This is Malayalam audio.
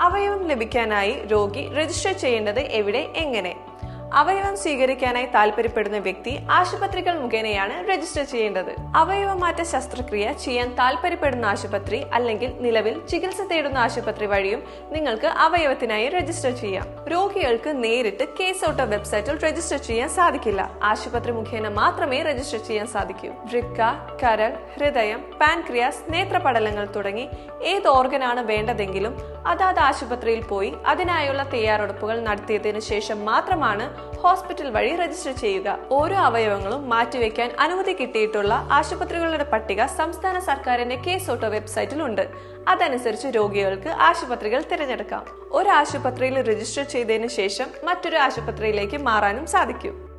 അവയവം ലഭിക്കാനായി രോഗി രജിസ്റ്റർ ചെയ്യേണ്ടത് എവിടെ എങ്ങനെ? അവയവം സ്വീകരിക്കാനായി താല്പര്യപ്പെടുന്ന വ്യക്തി ആശുപത്രികൾ മുഖേനയാണ് രജിസ്റ്റർ ചെയ്യേണ്ടത്. അവയവമാറ്റ ശസ്ത്രക്രിയ ചെയ്യാൻ താല്പര്യപ്പെടുന്ന ആശുപത്രി അല്ലെങ്കിൽ നിലവിൽ ചികിത്സ തേടുന്ന ആശുപത്രി വഴിയും നിങ്ങൾക്ക് അവയവത്തിനായി രജിസ്റ്റർ ചെയ്യാം. രോഗികൾക്ക് നേരിട്ട് കേസ് ഔട്ട് വെബ്സൈറ്റിൽ രജിസ്റ്റർ ചെയ്യാൻ സാധിക്കില്ല. ആശുപത്രി മുഖേന മാത്രമേ രജിസ്റ്റർ ചെയ്യാൻ സാധിക്കൂ. വൃക്ക കരൾ ഹൃദയം പാൻക്രിയാസ് നേത്രപടലങ്ങൾ തുടങ്ങി ഏത് ഓർഗനാണ് വേണ്ടതെങ്കിലും അതാത് ആശുപത്രിയിൽ പോയി അതിനായുള്ള തയ്യാറെടുപ്പുകൾ നടത്തിയതിനു ശേഷം മാത്രമാണ് ഹോസ്പിറ്റൽ വഴി രജിസ്റ്റർ ചെയ്യുക. ഓരോ അവയവങ്ങളും മാറ്റിവെക്കാൻ അനുമതി കിട്ടിയിട്ടുള്ള ആശുപത്രികളുടെ പട്ടിക സംസ്ഥാന സർക്കാരിന്റെ കേസ് ഓട്ടോ വെബ്സൈറ്റിൽ ഉണ്ട്. അതനുസരിച്ച് രോഗികൾക്ക് ആശുപത്രികൾ തിരഞ്ഞെടുക്കാം. ഒരു ആശുപത്രിയിൽ രജിസ്റ്റർ ചെയ്തതിനു ശേഷം മറ്റൊരു ആശുപത്രിയിലേക്ക് മാറാനും സാധിക്കും.